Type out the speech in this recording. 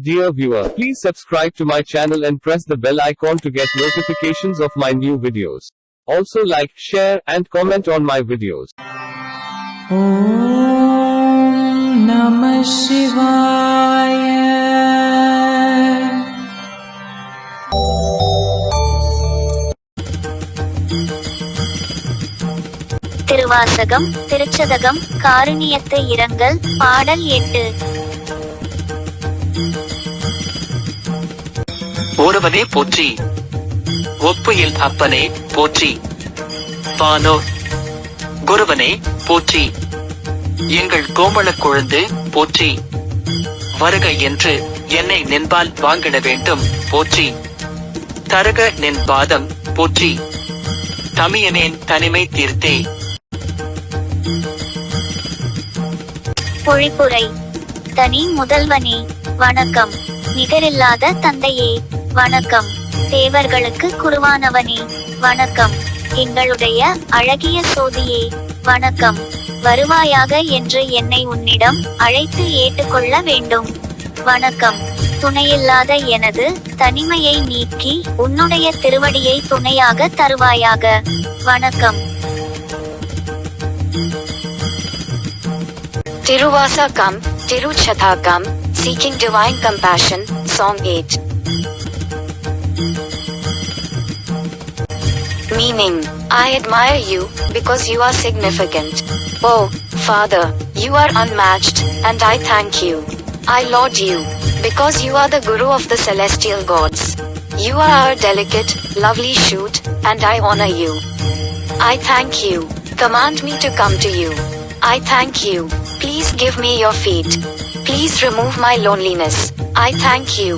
Dear viewer, please subscribe to my channel and press the bell icon to get notifications of my new videos. Also like, share, and comment on my videos. Om Namah Shivaya. Thiruvasagam Thiruchathagam காருணியத்தை இரங்கல் பாடல் எட்டு ஒருவனே போற்றி. ஒப்புயில் அப்பனே போற்றி. பானோ குருவனே போற்றி. எங்கள் கோமளக் கொழுந்து போற்றி. வருக என்று என்னை நின்பால் வாங்கிட வேண்டும் போற்றி. தருக நின் பாதம் போற்றி. தமியனேன் தனிமை தீர்த்தே. பொழிப்புரை. தனி முதல்வனே வணக்கம். நிகரில்லாத தந்தையே. வணக்கம். தேவர்களுக்கு குருவானவனே வணக்கம். எங்களுடைய அழகிய சோதியே வணக்கம். வருவாயாக என்று என்னை உன்னிடம் அழைத்து ஏற்றுக்கொள்ள வேண்டும். வணக்கம். துணையில்லாத எனது தனிமையை நீக்கி உன்னுடைய திருவடியை துணையாக தருவாயாக. வணக்கம். Thiruvasakam Thiruchathakam seeking divine compassion song 8. Meaning, I admire you, because you are significant. Oh, Father, you are unmatched, and I thank you. I laud you, because you are the Guru of the celestial gods. You are our delicate, lovely shoot, and I honor you. I thank you. Command me to come to you. I thank you. Please give me your feet. Please remove my loneliness. I thank you.